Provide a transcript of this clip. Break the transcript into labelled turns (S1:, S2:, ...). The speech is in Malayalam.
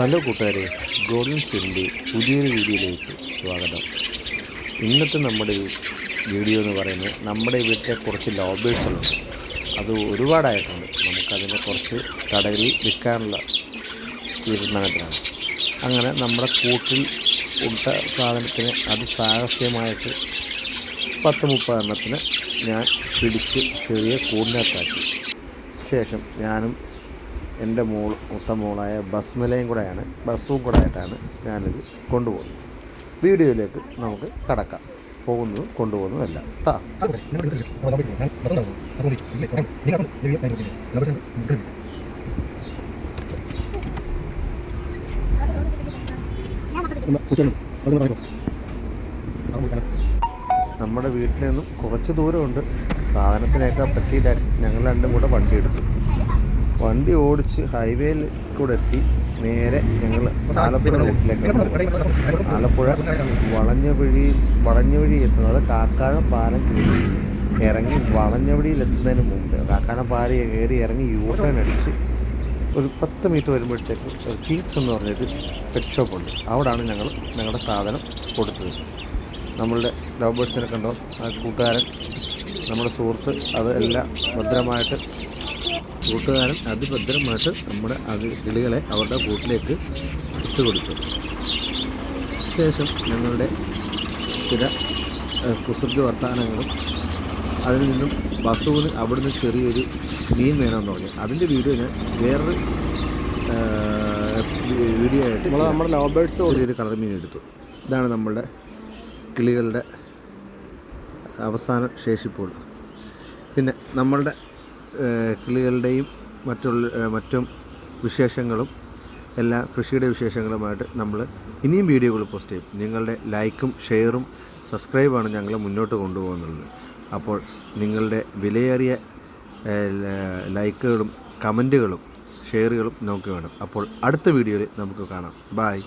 S1: ഹലോ കൂട്ടുകാരെ ഗോൾഡൻ സീലിന്റെ പുതിയൊരു വീഡിയോയിലേക്ക് സ്വാഗതം. ഇന്നത്തെ നമ്മുടെ വീഡിയോ എന്ന് പറയുന്നത് നമ്മുടെ വീട്ടിലെ കുറച്ച് ലോബേഴ്സുകളുണ്ട് അത് ഒരുപാടായിട്ടുണ്ട്. നമുക്കതിനെ കുറച്ച് കടകളിൽ വിൽക്കാനുള്ള തീരുമാനത്തിലാണ്. അങ്ങനെ നമ്മുടെ കൂട്ടിൽ ഉണ്ട സാധനത്തിന് അതിസാഹസ്യമായിട്ട് പത്ത് മുപ്പതെണ്ണത്തിന് ഞാൻ പിടിച്ച് ചെറിയ കൂടിനകത്താക്കി. ശേഷം ഞാനും എന്റെ മോൾ മുത്ത മോളായ ബസ്മലയും കൂടെയാണ് ബസ്സും കൂടെ ആയിട്ടാണ് ഞാനിത് കൊണ്ടുപോകുന്നത്. വീഡിയോയിലേക്ക് നമുക്ക് കടക്കാം. പോകുന്നതും കൊണ്ടുപോകുന്നതല്ല കേട്ടോ നമ്മുടെ വീട്ടിൽ നിന്നും കുറച്ച് ദൂരമുണ്ട്. സാധനത്തിനേക്കാൾ പറ്റിയില്ല. ഞങ്ങൾ രണ്ടും കൂടെ വണ്ടി എടുത്തു. വണ്ടി ഓടിച്ച് ഹൈവേയിൽ കൂടെ എത്തി. നേരെ ഞങ്ങൾ ആലപ്പുഴ റൂട്ടിലേക്ക് ആലപ്പുഴ വളഞ്ഞ വഴി വളഞ്ഞ വഴി എത്തുന്നത് കാക്കാഴം പാലം കയറി ഇറങ്ങി വളഞ്ഞ വഴിയിൽ എത്തുന്നതിന് മുമ്പ്. കാക്കാനം പാലം കയറി ഇറങ്ങി യൂ ടേൺ അടിച്ച് ഒരു പത്ത് മീറ്റർ വരുമ്പോഴത്തേക്ക് കിങ്സ് എന്ന് പറഞ്ഞൊരു പെറ്റ് ഷോപ്പുണ്ട് അവിടാണ് ഞങ്ങൾ ഞങ്ങളുടെ സാധനം കൊടുത്തത്. നമ്മളുടെ ലവ് കണ്ടോ? ആ കൂട്ടുകാരൻ നമ്മുടെ സുഹൃത്ത് അത് എല്ലാം ഭദ്രമായിട്ട് കൂട്ടുകാരൻ അതിഭദ്രമായിട്ട് നമ്മുടെ അത് കിളികളെ അവരുടെ കൂട്ടിലേക്ക് ഇട്ട് കൊടുത്തു ശേഷം ഞങ്ങളുടെ ചില കുസൃതി വർത്തമാനങ്ങളും അതിൽ നിന്നും ബസുവിന് അവിടുന്ന് ചെറിയൊരു മീൻ വേണമെന്ന് പറഞ്ഞു. അതിന്റെ വീഡിയോ ഞാൻ വേറൊരു വീഡിയോ ആയിട്ട്
S2: നമ്മൾ നമ്മുടെ ലവ് ബേർഡ്സ്
S1: ചെറിയൊരു കളർ മീൻ എടുത്തു. ഇതാണ് നമ്മളുടെ കിളികളുടെ അവസാന ശേഷിപ്പുകൾ. പിന്നെ നമ്മളുടെ കിളികളുടെയും മറ്റുള്ള മറ്റും വിശേഷങ്ങളും എല്ലാ കൃഷിയുടെ വിശേഷങ്ങളുമായിട്ട് നമ്മൾ ഇനിയും വീഡിയോകൾ പോസ്റ്റ് ചെയ്യും. നിങ്ങളുടെ ലൈക്കും ഷെയറും സബ്സ്ക്രൈബാണ് ഞങ്ങൾ മുന്നോട്ട് കൊണ്ടുപോകുന്നത്. അപ്പോൾ നിങ്ങളുടെ വിലയേറിയ ലൈക്കുകളും കമന്റുകളും ഷെയറുകളും നമുക്ക് വേണം. അപ്പോൾ അടുത്ത വീഡിയോയിൽ നമുക്ക് കാണാം. ബായ്